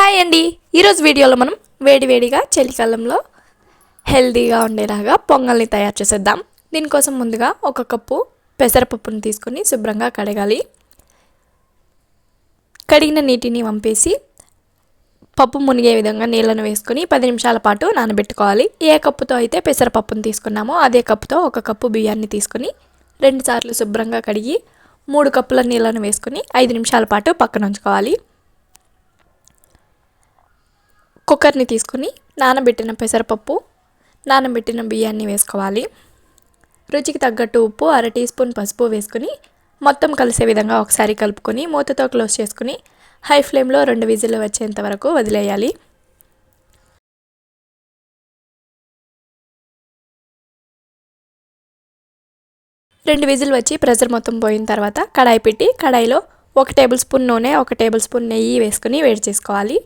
Hi అండి. ఈరోజు వీడియోలో మనం వేడివేడిగా చలికాలంలో హెల్దీగా ఉండేలాగా పొంగల్ని తయారు చేసేద్దాం. దీనికోసం ముందుగా ఒక కప్పు పెసరపప్పును తీసుకొని శుభ్రంగా కడగాలి. కడిగిన నీటిని వంపేసి పప్పు మునిగే విధంగా నీళ్ళను వేసుకొని పది నిమిషాల పాటు నానబెట్టుకోవాలి. ఏ కప్పుతో అయితే పెసరపప్పును తీసుకున్నామో అదే కప్పుతో ఒక కప్పు బియ్యాన్ని తీసుకొని రెండుసార్లు శుభ్రంగా కడిగి మూడు కప్పుల నీళ్ళను వేసుకొని ఐదు నిమిషాల పాటు పక్కన ఉంచుకోవాలి. కుక్కర్ని తీసుకొని నానబెట్టిన పెసరపప్పు నానబెట్టిన బియ్యాన్ని వేసుకోవాలి. రుచికి తగ్గట్టు ఉప్పు అర టీ స్పూన్ పసుపు వేసుకుని మొత్తం కలిసే విధంగా ఒకసారి కలుపుకొని మూతతో క్లోజ్ చేసుకుని హై ఫ్లేమ్లో రెండు విజిల్లు వచ్చేంత వరకు వదిలేయాలి. రెండు విజిల్ వచ్చి ప్రెషర్ మొత్తం పోయిన తర్వాత కడాయి పెట్టి కడాయిలో ఒక టేబుల్ స్పూన్ నూనె ఒక టేబుల్ స్పూన్ నెయ్యి వేసుకుని వేడి చేసుకోవాలి.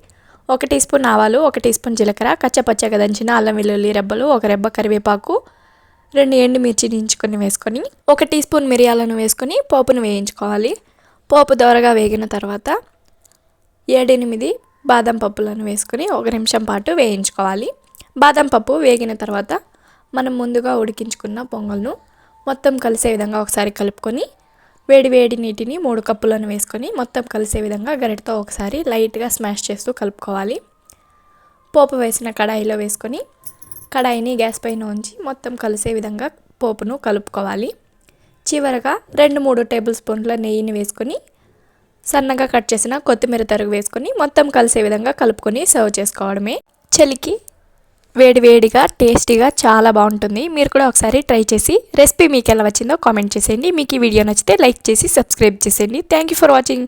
ఒక టీ స్పూన్ ఆవాలు ఒక టీ స్పూన్ జీలకర్ర కచ్చపచ్చగా దంచిన అల్లం వెల్లుల్లి రెబ్బలు ఒక రెబ్బ కరివేపాకు రెండు ఎండుమిర్చి దించుకొని వేసుకొని ఒక టీ స్పూన్ మిరియాలను వేసుకొని పోపును వేయించుకోవాలి. పోపు దోరగా వేగిన తర్వాత ఏడెనిమిది బాదం పప్పులను వేసుకొని ఒక నిమిషం పాటు వేయించుకోవాలి. బాదం పప్పు వేగిన తర్వాత మనం ముందుగా ఉడికించుకున్న పొంగల్ను మొత్తం కలిసే విధంగా ఒకసారి కలుపుకొని వేడి వేడి నీటిని మూడు కప్పులను వేసుకొని మొత్తం కలిసే విధంగా గరిటతో ఒకసారి లైట్గా స్మాష్ చేస్తూ కలుపుకోవాలి. పోపు వేసిన కడాయిలో వేసుకొని కడాయిని గ్యాస్ పైన ఉంచి మొత్తం కలిసే విధంగా పోపును కలుపుకోవాలి. చివరగా రెండు మూడు టేబుల్ స్పూన్ల నెయ్యిని వేసుకొని సన్నగా కట్ చేసిన కొత్తిమీర తరుగు వేసుకొని మొత్తం కలిసే విధంగా కలుపుకొని సర్వ్ చేసుకోవడమే. చలికి వేడి వేడిగా టేస్టీగా చాలా బాగుంటుంది. మీరు కూడా ఒకసారి ట్రై చేసి రెసిపీ మీకు ఎలా వచ్చిందో కామెంట్ చేసేయండి. మీకు ఈ వీడియో నచ్చితే లైక్ చేసి సబ్స్క్రైబ్ చేసేయండి. Thank you for watching